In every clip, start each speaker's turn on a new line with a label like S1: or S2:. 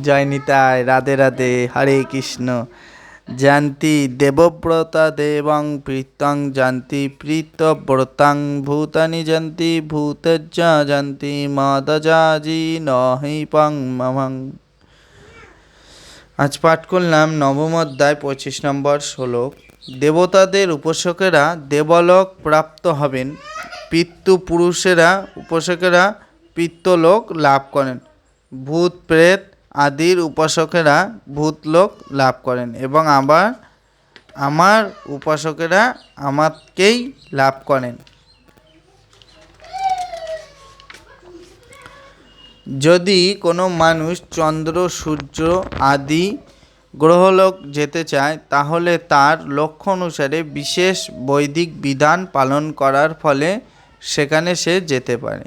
S1: জয় নিতাই রাধে রাধে হরে কৃষ্ণ। জানতি দেবব্রতা দেবং প্রীতং জানতি প্রীতব্রতাং ভূতানি জানতি ভূতজ্জ জানতি মদজাজি নহিপং মমং। আজ পাঠ করলাম নবম অধ্যায় পঁচিশ নম্বর শ্লোক। দেবতাদের উপাসকেরা দেবলোক প্রাপ্ত হবেন পিতৃপুরুষেরা উপাসকেরা পিত্তলোক লাভ করেন। ভূত, প্রেত আদির উপাসকেরা ভূতলোক লাভ করেন এবং আবার আমার উপাসকেরা আমাকেই লাভ করেন। যদি কোনো মানুষ চন্দ্র, সূর্য, আদি গ্রহলোক যেতে চায়, তাহলে তার লক্ষ্য অনুসারে বিশেষ বৈদিক বিধান পালন করার ফলে সেখানে সে যেতে পারে।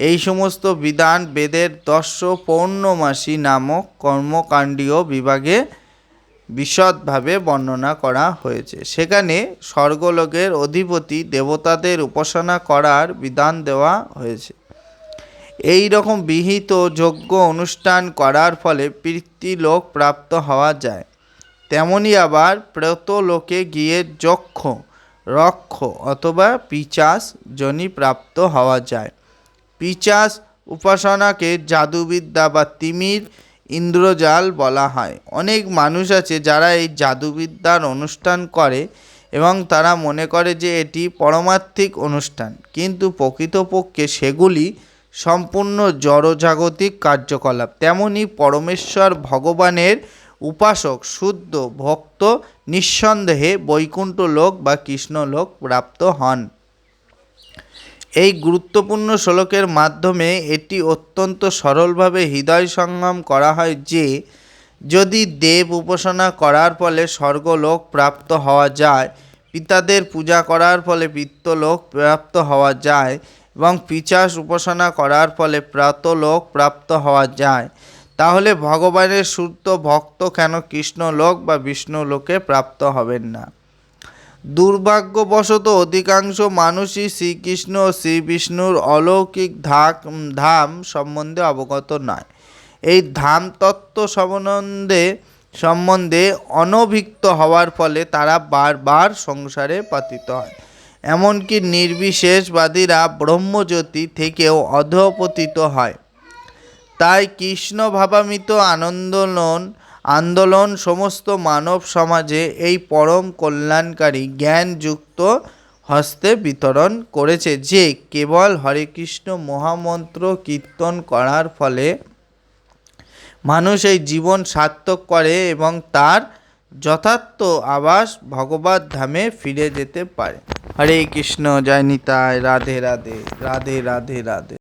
S1: এই সমস্ত বিধান বেদের দর্শ পৌর্ণমাসী নামক কর্মকাণ্ডীয় বিভাগে বিশদভাবে বর্ণনা করা হয়েছে। সেখানে স্বর্গলোকের অধিপতি দেবতাদের উপাসনা করার বিধান দেওয়া হয়েছে। এই রকম বিহিত যোগ্য অনুষ্ঠান করার ফলে লোক প্রাপ্ত হওয়া যায়। তেমনি আবার লোকে গিয়ে যক্ষ, রক্ষ অথবা পিচাস জনি প্রাপ্ত হওয়া যায়। পিচাস উপাসনাকে জাদুবিদ্যা বা তিমির ইন্দ্রজাল বলা হয়। অনেক মানুষ আছে যারা এই জাদুবিদ্যার অনুষ্ঠান করে এবং তারা মনে করে যে এটি পরমার্থিক অনুষ্ঠান। কিন্তু প্রকৃতপক্ষে সেগুলি সম্পূর্ণ জড়জাগতিক কার্যকলাপ। তেমনি পরমেশ্বর ভগবানের উপাসক, শুদ্ধ ভক্ত, নিঃসন্দেহে বৈকুণ্ঠ লোক বা কৃষ্ণলোক প্রাপ্ত হন। এই গুরুত্বপূর্ণ শ্লোকের মাধ্যমে এটি অত্যন্ত সরলভাবে হৃদয় সঙ্গম করা হয় যে, যদি দেব উপাসনা করার ফলে স্বর্গলোক প্রাপ্ত হওয়া যায়, পিতাদের পূজা করার ফলে পিত্তলোক প্রাপ্ত হওয়া যায় এবং পিচাস উপাসনা করার ফলে প্রাতলোক প্রাপ্ত হওয়া যায়, তাহলে ভগবানের শুদ্ধ ভক্ত কেন কৃষ্ণলোক বা বিষ্ণুলোকে প্রাপ্ত হবেন না? দুর্ভাগ্যবশত অধিকাংশ মানুষই শ্রীকৃষ্ণ ও শ্রী বিষ্ণুর অলৌকিক ধাক, ধাম সম্বন্ধে অবগত নয়। এই ধাম তত্ত্ব সম্বন্ধে সম্বন্ধে অনভিক্ত হওয়ার ফলে তারা বারবার সংসারে পাতিত হয়। এমনকি নির্বিশেষবাদীরা ব্রহ্মজ্যোতি থেকেও অধপতিত হয়। তাই কৃষ্ণ ভাবামিত আন্দোলন সমস্ত মানব সমাজে এই পরম কল্যাণকারী জ্ঞানযুক্ত হস্তে বিতরণ করেছে যে কেবল হরে কৃষ্ণ মহামন্ত্র কীর্তন করার ফলে মানুষ এই জীবন সার্থক করে এবং তার যথার্থ আবাস ভগবত ধামে ফিরে যেতে পারে। হরে কৃষ্ণ, জয় নিতায় রাধে রাধে রাধে রাধে রাধে।